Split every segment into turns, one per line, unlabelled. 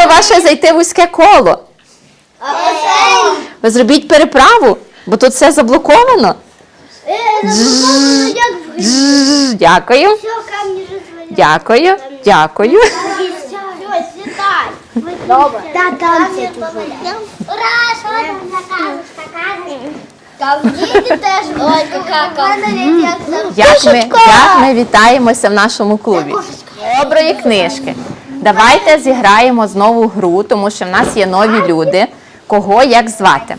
тато ваше зайти в вузьке коло. Ви зробіть переправу, бо тут все заблоковано. Дякую. Дякую. Дякую.
Добре. Там діти теж
ми, як ми вітаємося в нашому клубі? Доброї книжки. Давайте зіграємо знову гру, тому що в нас є нові люди. Кого як звати?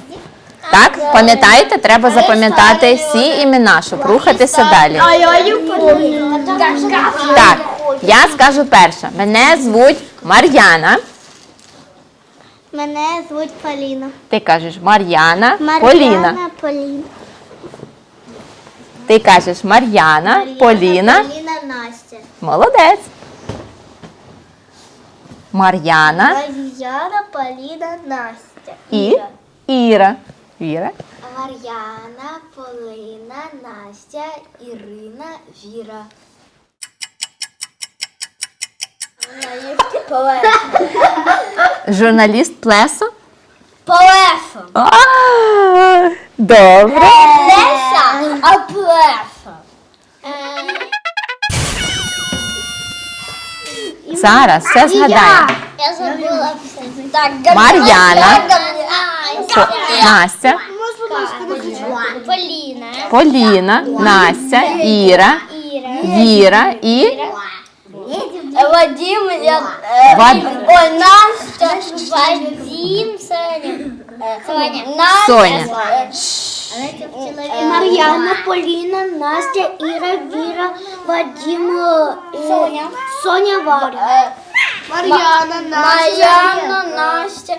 Так, пам'ятаєте, треба запам'ятати всі імена, щоб рухатися далі.
я.
Так, я скажу перша. Мене звуть Мар'яна.
Мене звуть Поліна.
Ти кажеш Мар'яна, Поліна.
Поліна.
Ти кажеш Мар'яна, Поліна.
Поліна Настя.
Молодець. Мар'яна
Мар'яна, Поліна, Настя.
і Іра. Віра.
Мар'яна, Полина, Настя, Ірина, Віра.
Журналіст Плесо.
Полесо.
А, Добре.
Леся, а Плесо.
Зараз все згадає.
Я забула все. Так,
Мар'яна. Настя,
Поліна.
Поліна, Настя, Іра,
Іра.
Віра і
Вадим, я...
Вад...
Ой, Настя. Вадим, Соня. Соня. Настя.
Соня.
Мар'яна, Поліна, Настя, Іра, Віра, Вадим, Соня. Соня, Варя.
Мар'яна, Настя,
Мар'яна, Настя.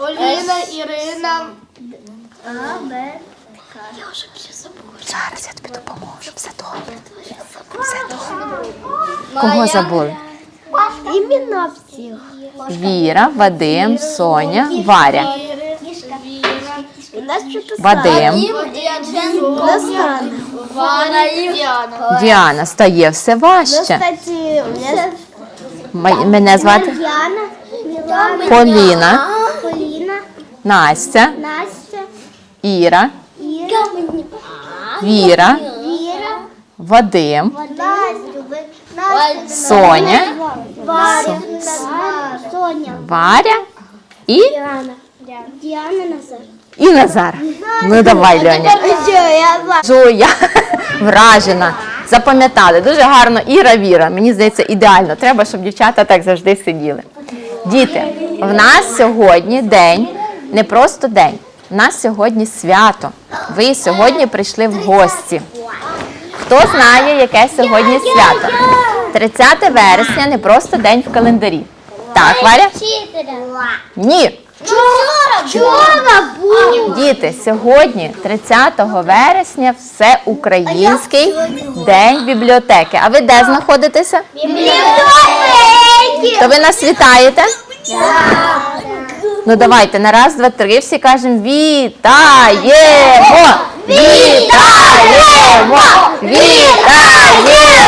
Оліна, Ірина.
Зараз я тобі допоможу. Все добре. Все добре. Кого забули?
Імена всіх.
Віра, Вадим, Соня, Варя. Вадим,
Діана.
Стає все важче. Мене звати
Яна,
Поліна,
Поліна,
Настя,
Настя,
Іра,
Іра,
Віра,
Віра,
Вадим, Соня,
Варя, Соня,
Варя і,
Діана, Назар.
і Назар. Ну давай, Льоня.
Все, я
Кажу, я вражена. Запам'ятали. Дуже гарно Іра Віра. Мені здається, ідеально. Треба, щоб дівчата так завжди сиділи. Діти, в нас сьогодні день, не просто день. В нас сьогодні свято. Ви сьогодні прийшли в гості. Хто знає, яке сьогодні свято? 30 вересня не просто день в календарі. Так, Варя? Ні.
Вчора, вчора був.
Діти, сьогодні, 30 вересня, все український день бібліотеки. А ви де знаходитеся?
Бібліотеки.
То ви нас вітаєте? Ну давайте на раз, два, три всі кажемо вітаємо! Вітаємо! Вітаємо!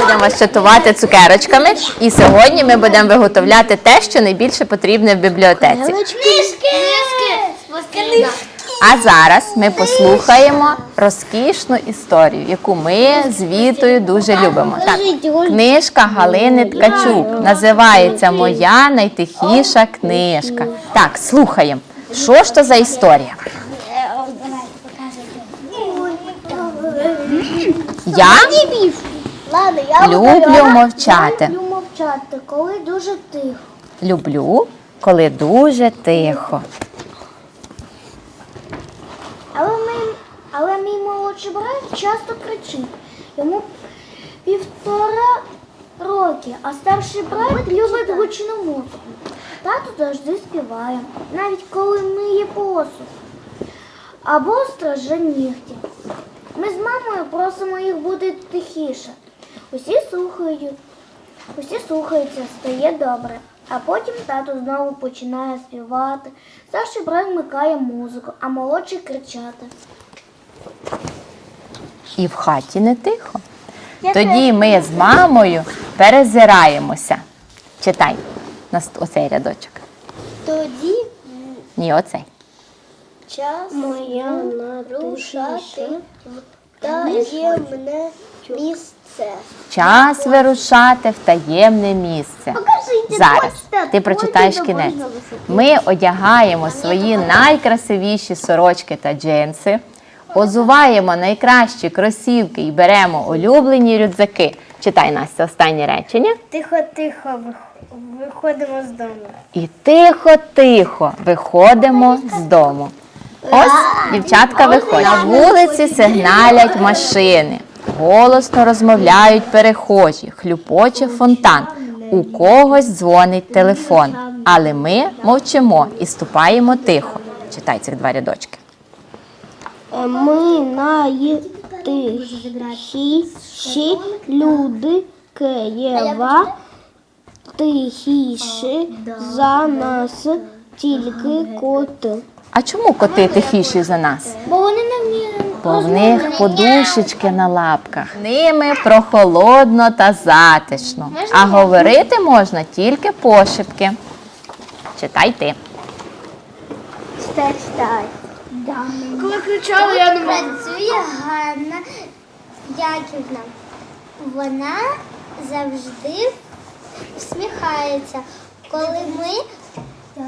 Будемо вас чатувати цукерочками, і сьогодні ми будемо виготовляти те, що найбільше потрібне в бібліотеці.
Книжки. Книжки.
А зараз ми послухаємо розкішну історію, яку ми з Вітою дуже любимо. Так, книжка Галини Ткачук називається Моя найтихіша книжка. Так, слухаємо. Що ж то за історія? Я люблю мовчати.
коли дуже тихо.
Люблю, коли дуже тихо.
Але мій, але мій молодший брат часто кричить. Йому півтора роки, а старший брат любить гучну музику. Тато завжди співає, навіть коли миє посуд або страже нігті. Ми з мамою просимо їх бути тихіше. Усі слухають, усі слухаються, стає добре. А потім тато знову починає співати. Старший брат вмикає музику, а молодший кричати.
І в хаті не тихо. Тоді ми з мамою перезираємося. Читай нас оцей рядочок.
Тоді
Ні, оцей.
час моя рушати в таємне місце.
Час вирушати в таємне місце. Зараз ти прочитаєш кінець. Ми одягаємо свої найкрасивіші сорочки та джинси, озуваємо найкращі кросівки і беремо улюблені рюкзаки. Читай Настя останнє речення.
Тихо-тихо виходимо з дому.
І тихо-тихо виходимо з дому. Ось дівчатка виходять. На вулиці сигналять машини, голосно розмовляють перехожі, хлюпоче фонтан. У когось дзвонить телефон, але ми мовчимо і ступаємо тихо. Читай цих два рядочки.
Ми найтихіші люди Києва, тихіші за нас тільки коти.
А чому коти тихіші за нас?
Бо вони не вміють.
Бо в них подушечки на лапках. Ними прохолодно та затишно. А говорити можна тільки пошепки. Читай ти.
Читай, читай.
Коли кричали, я не.
Працює Ганна Яківна. Вона завжди всміхається, коли ми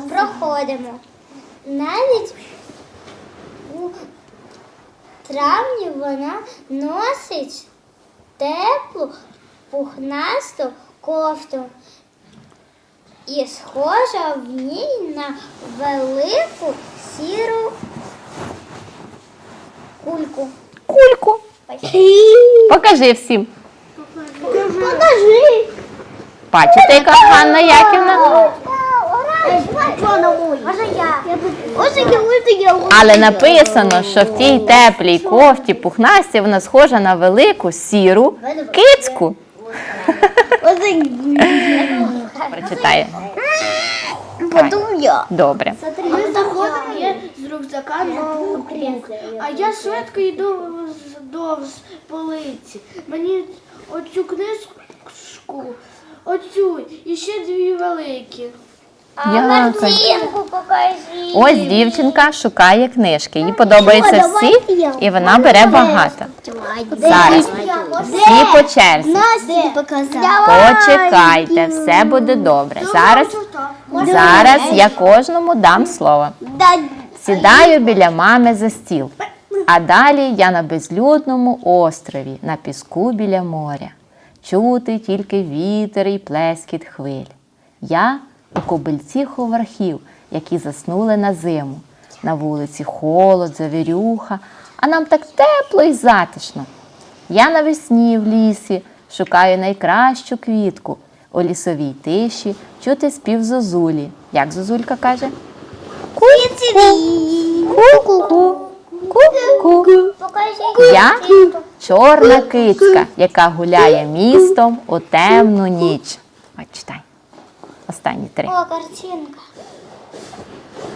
проходимо. Навіть у травні вона носить теплу пухнасту кофту і схожа в ній на велику сіру кульку.
Кульку. Покажи всім.
Покажи.
Бачите, яка Ганна Яківна? Але написано, що в тій теплій кофті пухнасті вона схожа на велику сіру кицьку. Прочитає.
Потім я.
Добре.
Ми заходимо з рюкзака ноутбук, а я швидко йду вздовж полиці. Мені оцю книжку, оцю і ще дві великі.
Картинку покажи.
Ось дівчинка шукає книжки. Їй подобаються всі, і вона бере багато. Зараз всі по черзі. Почекайте, все буде добре. Зараз, зараз я кожному дам слово. Сідаю біля мами за стіл. А далі я на безлюдному острові, на піску біля моря. Чути тільки вітер і плескіт хвиль. Я у кобильці ховархів, які заснули на зиму. На вулиці холод, завірюха, а нам так тепло і затишно. Я навесні в лісі шукаю найкращу квітку. У лісовій тиші чути спів зозулі. Як зозулька каже? Ку-ку. Ку-ку.
Покажи.
Я чорна кицька, яка гуляє містом у темну ніч. От читай. Останні три.
О, картинка.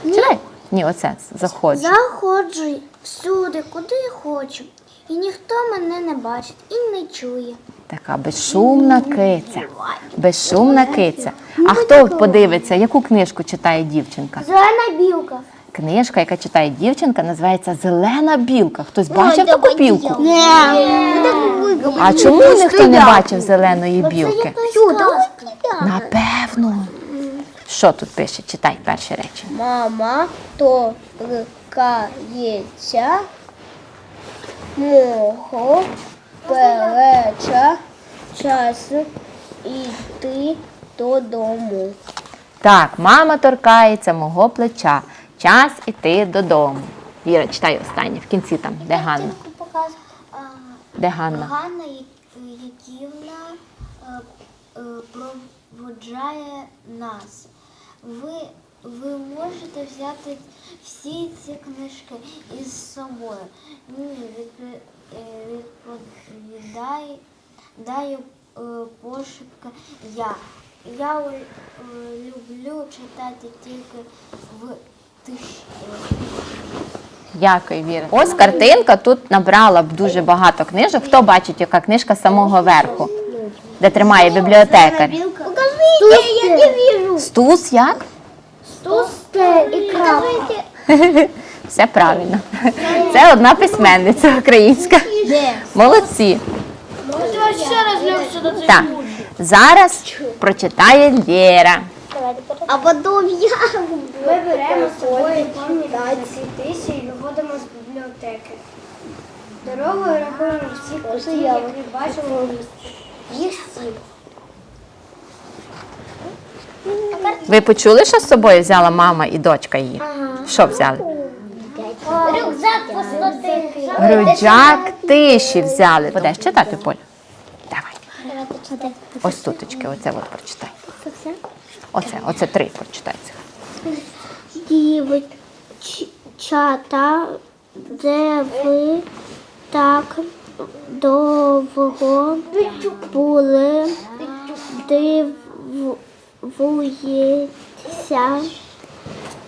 Читай. Ні, оце заходжу.
Заходжу всюди, куди хочу. І ніхто мене не бачить і не чує.
Така безшумна киця. Безшумна киця. А хто подивиться, яку книжку читає дівчинка?
Зелена білка.
Книжка, яка читає дівчинка, називається Зелена білка. Хтось бачив таку білку? Ні. А чому ніхто не бачив зеленої білки? Напевно. Що тут пише? Читай перше речення.
Мама торкається мого плеча час іти додому.
Так, мама торкається мого плеча. Час іти додому. Віра, читай останнє, в кінці там, де Ганна. Де Ганна?
Ганна Яківна е, е, проводжає нас. Ви, ви можете взяти всі ці книжки із собою. Ні, е, відповідає даю е, я. Я е, люблю читати тільки в тиші.
Дякую, Віра. Ось картинка. Тут набрала б дуже багато книжок. Хто бачить, яка книжка з самого верху, де тримає бібліотекар?
Покажи Я не вижу.
Стус як?
Тусте і крапка.
Все правильно. Це одна письменниця українська. Молодці. Так, зараз прочитає Лєра.
А потім я
Ми беремо з собою пам'ятці тисі і виходимо з бібліотеки. Дорогою рахуємо всіх путів, які бачимо в місті. Їх сім.
Ви почули, що з собою взяла мама і дочка її? Що взяли?
Рюкзак посадив.
Рюкзак тиші взяли. Будеш читати, Поля? Давай. Ось туточки, оце от прочитай. Оце, оце три прочитай.
Дівчата, де ви так довго були, дивуєтеся,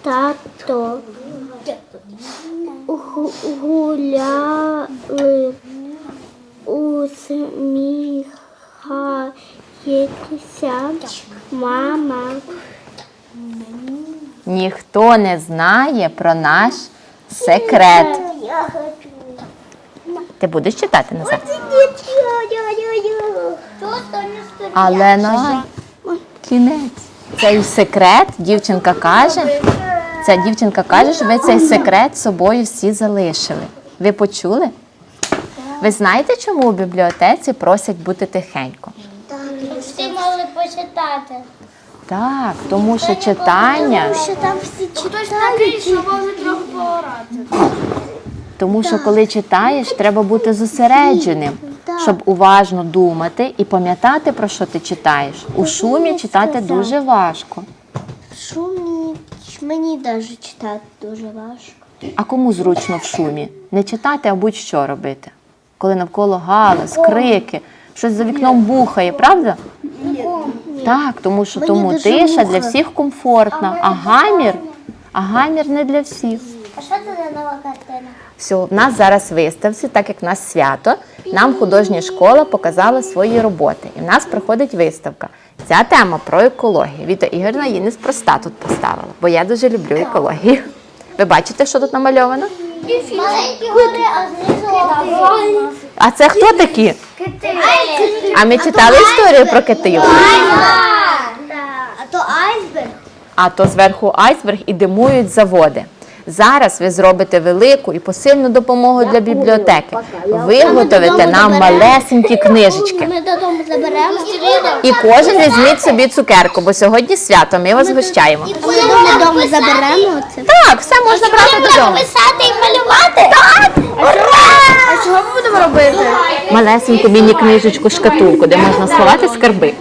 тато. Гу- Гуляли, усміхаєтеся, мама.
Ніхто не знає про наш секрет. Ти будеш читати назад? Але на кінець. Цей секрет дівчинка каже. Ця дівчинка каже, що ви цей секрет з собою всі залишили. Ви почули? Ви знаєте, чому у бібліотеці просять бути тихенько?
Всі могли почитати.
Так, тому що читання,
Що там всі
що може трохи поорати.
тому що коли читаєш, треба бути зосередженим, щоб уважно думати і пам'ятати, про що ти читаєш. У шумі читати дуже важко.
Мені навіть читати дуже важко.
А кому зручно в шумі? Не читати, а будь-що робити. Коли навколо галас, крики, щось за вікном бухає, правда? Так, тому що
Мені
тому
дуже
тиша для всіх комфортна, а гамір, а гамір не для всіх.
А що це за нова картина?
Все, в нас зараз виставці, так як в нас свято, нам художня школа показала свої роботи. І в нас проходить виставка. Ця тема про екологію. Віта Ігорівна її неспроста тут поставила, бо я дуже люблю екологію. Ви бачите, що тут намальовано?
Маленькі гори, а знизу
А це хто такі? А ми читали історію про китів.
А то айсберг.
А то зверху айсберг і димують заводи. Зараз ви зробите велику і посильну допомогу для бібліотеки. Виготовите нам малесенькі книжечки. І кожен візьміть собі цукерку, бо сьогодні свято, ми вас гощаємо.
Ми додому заберемо це.
Так, все можна брати додому.
писати і малювати? Так!
А чого ми будемо робити?
Малесеньку міні-книжечку шкатулку, де можна сховати скарби.